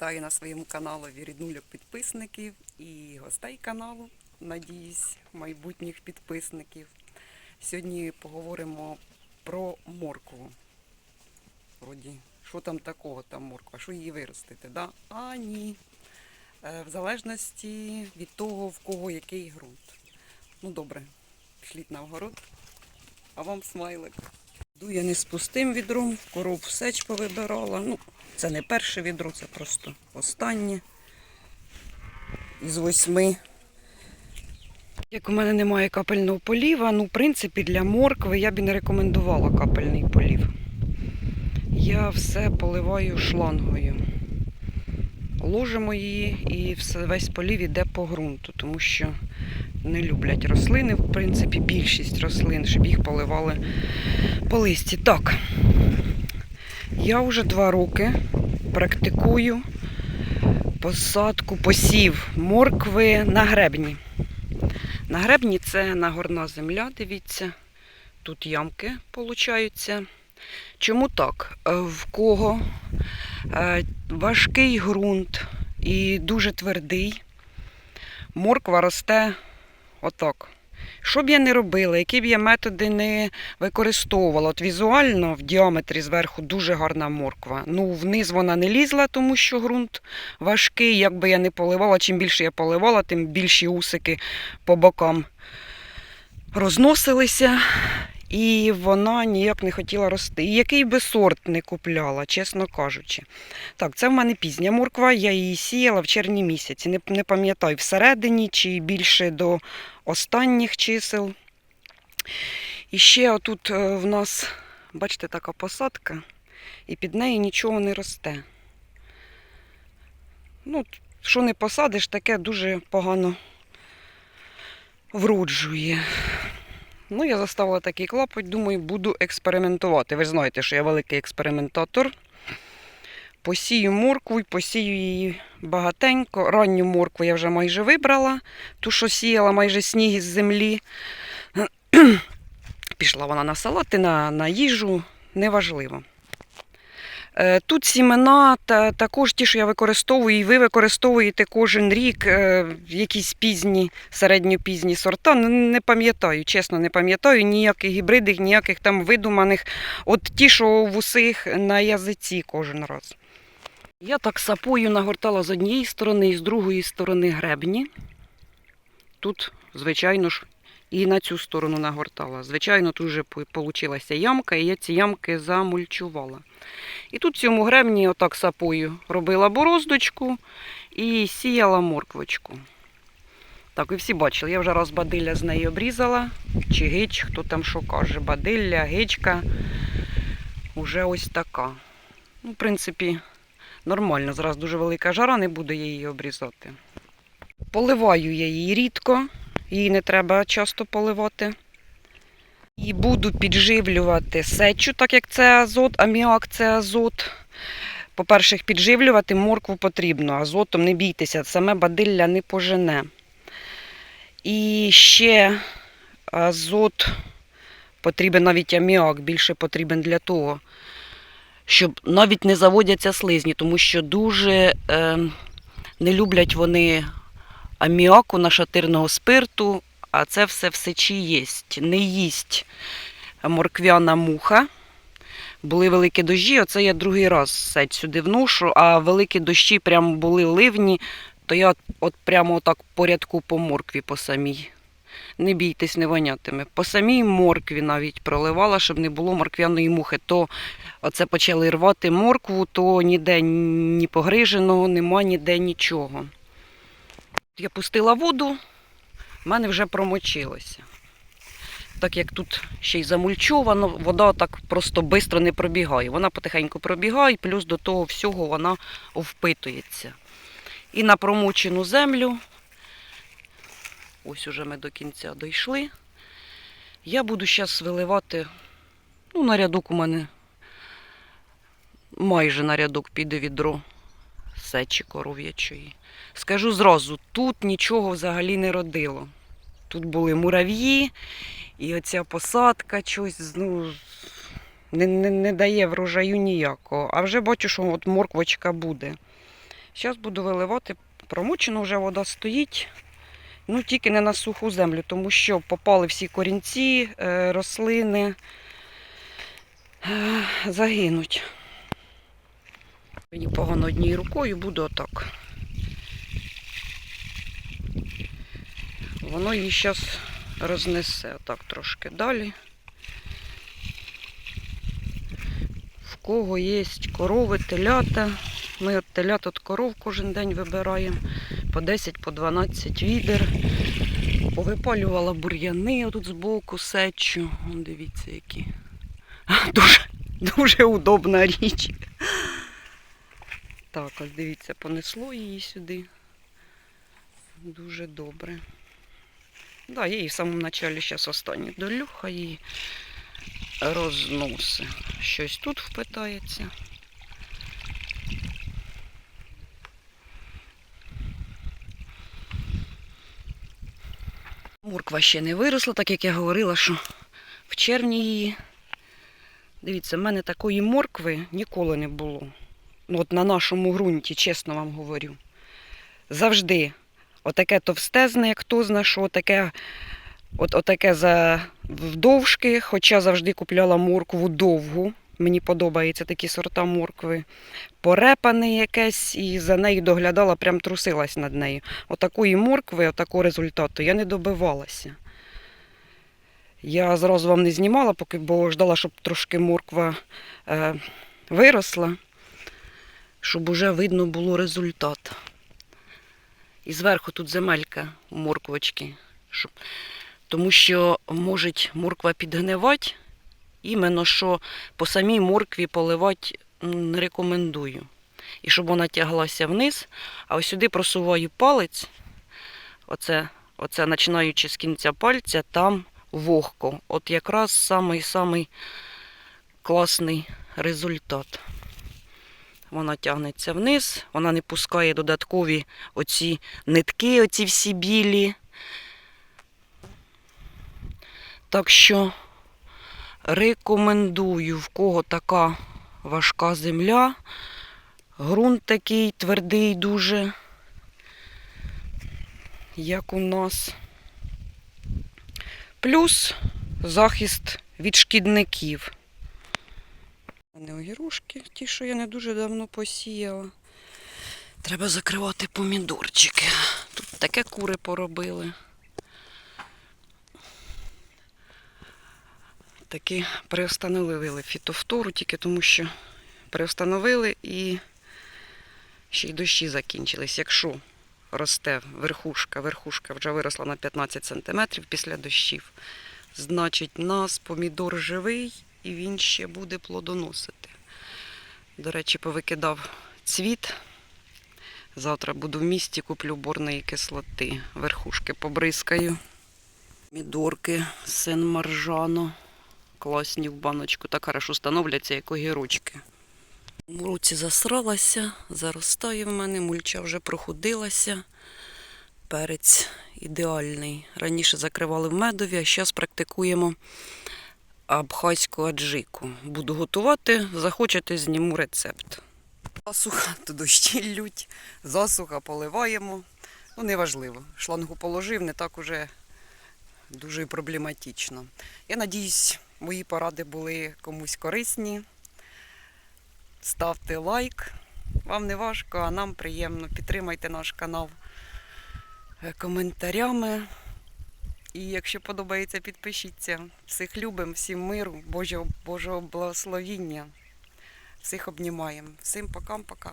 Вітаю на своєму каналі ріднулях підписників і гостей каналу, надіюсь, майбутніх підписників. Сьогодні поговоримо про моркву. Вроді, що там такого там морква, що її виростити? Да? А ні. Е, В залежності від того, в кого який ґрунт. Ну добре, пішліть на огород, а вам смайлик. Йду я не з пустим відром, коров сеч повибирала. Ну, це не перше відро, це просто останнє із восьми. Як у мене немає капельного поліва, ну, в принципі, для моркви я б не рекомендувала капельний полів. Я все поливаю шлангою. Ложимо її і весь полів іде по ґрунту, тому що не люблять рослини, в принципі, більшість рослин, щоб їх поливали по листі. Так, я вже два роки практикую посадку посів моркви на гребні. На гребні це нагорна земля, дивіться. Тут ямки получаються. Чому так? Е, В кого е, важкий ґрунт і дуже твердий, морква росте отак. Що б я не робила, які б я методи не використовувала, от візуально в діаметрі зверху дуже гарна морква. Ну, вниз вона не лізла, тому що ґрунт важкий. Як би я не поливала, чим більше я поливала, тим більші усики по бокам розносилися. І вона ніяк не хотіла рости. І який би сорт не купляла, чесно кажучи. Так, це в мене пізня морква, я її сіяла в червні місяці. Не, не пам'ятаю, всередині чи більше до останніх чисел. І ще отут е, в нас, бачите, така посадка, і під нею нічого не росте. Ну, що не посадиш, таке дуже погано вроджує. Ну, я заставила такий клапоть, думаю, буду експериментувати. Ви знаєте, що я великий експериментатор. Посію моркву і посію її багатенько. Ранню моркву я вже майже вибрала, ту, що сіяла майже сніг із землі. Пішла вона на салати, на, на їжу, неважливо. Е, Тут сімена та також ті, що я використовую, і ви використовуєте кожен рік е, якісь пізні, середньопізні сорта. Ну, Не пам'ятаю, чесно, не пам'ятаю ніяких гібридів, ніяких там видуманих. От ті, що в усіх на язиці кожен раз. Я так сапою нагортала з однієї сторони і з другої сторони гребні. Тут, звичайно ж, і на цю сторону нагортала. Звичайно, тут вже вийшла ямка, і я ці ямки замульчувала. І тут цьому гребні отак сапою робила бороздочку і сіяла морквочку. Так, ви всі бачили, я вже раз бадилля з неї обрізала, чи гич, хто там що каже, бадилля, гичка. Уже ось така. Ну, в принципі, нормально. Зараз дуже велика жара, не буду я її обрізати. Поливаю я її рідко, її не треба часто поливати. І буду підживлювати сечу, так як це азот, аміак це азот. По-перше, підживлювати моркву потрібно, азотом не бійтеся, саме бадилля не пожене. І ще азот потрібен навіть аміак, більше потрібен для того, щоб навіть не заводяться слизні, тому що дуже е, не люблять вони аміаку, нашатирного спирту, а це все в сечі єсть. Не їсть морквяна муха. Були великі дощі, оце я другий раз сеть сюди вношу, а великі дощі прямо були ливні, то я от, прямо отак по рядку по моркві по самій. Не бійтесь, не вонятиме. По самій моркві навіть проливала, щоб не було морквяної мухи. То оце почали рвати моркву, то ніде ні погриженого, нема ніде нічого. Я пустила воду, в мене вже промочилося. Так як тут ще й замульчовано, вода так просто швидко не пробігає. Вона потихеньку пробігає, плюс до того всього вона впитується. І на промочену землю, ось уже ми до кінця дійшли. Я буду зараз виливати, ну, на рядок у мене майже на рядок піде відро сечі коров'ячої. Скажу зразу, тут нічого взагалі не родило. Тут були мурав'ї, і оця посадка щось ну, не, не, не дає врожаю ніякого. А вже бачу, що от морквочка буде. Зараз буду виливати, промочена вже вода стоїть. Ну, тільки не на суху землю, тому що попали всі корінці, е, рослини, е, загинуть. Мені погано однією рукою буду отак. Воно її зараз рознесе отак трошки далі. В кого є корови, телята. Ми от телят от коров кожен день вибираємо по 10, по 12 відер. Повипалювала бур'яни отут збоку, сечу. Вон дивіться, які. Дуже, дуже удобна річ. Так, ось дивіться, понесло її сюди. Дуже добре. Да, я її в самому началі зараз останню долю, хай її розноси. Щось тут впитається. Морква ще не виросла, так як я говорила, що в червні її. Дивіться, в мене такої моркви ніколи не було. Ну, от на нашому ґрунті, чесно вам говорю. Завжди отаке товстезне, як хто зна, що таке, от, отаке за вдовжки, хоча завжди купляла моркву довгу. Мені подобаються такі сорта моркви. Порепане якесь, і за нею доглядала, прям трусилась над нею. Отакої моркви, отакого результату я не добивалася. Я зразу вам не знімала, поки, бо ждала, щоб трошки морква е, виросла, щоб уже видно було результат. І зверху тут земелька морквочки. Щоб... Тому що може морква підгнивати, іменно що по самій моркві поливати не рекомендую. І щоб вона тяглася вниз, а ось сюди просуваю палець, оце, оце починаючи з кінця пальця, там вогко. От якраз самий-самий класний результат. Вона тягнеться вниз, вона не пускає додаткові оці нитки, оці всі білі. Так що рекомендую, в кого така важка земля, ґрунт такий твердий дуже, як у нас. Плюс захист від шкідників. А огірушки, ті, що я не дуже давно посіяла. Треба закривати помідорчики. Тут таке кури поробили. Таки приостановили фітофтору тільки тому, що приостановили і ще й дощі закінчились. Якщо росте верхушка, верхушка вже виросла на 15 см після дощів, значить нас помідор живий і він ще буде плодоносити. До речі, повикидав цвіт. Завтра буду в місті, куплю борної кислоти. Верхушки побризкаю. Мідорки син маржано. Класні в баночку. Так хорошо становляться, як огірочки. В руці засралася, заростає в мене, мульча вже проходилася. Перець ідеальний. Раніше закривали в медові, а зараз практикуємо абхазьку аджику. Буду готувати, захочете, зніму рецепт. Засуха, то дощі лють, засуха поливаємо. Ну, неважливо. Шлангу положив, не так уже дуже проблематично. Я надіюсь, мої поради були комусь корисні. Ставте лайк. Вам не важко, а нам приємно. Підтримайте наш канал е, коментарями. І якщо подобається, підпишіться. Всіх любимо, всім миру, Божого, Божого благословіння. Всіх обнімаємо. Всім пока-пока.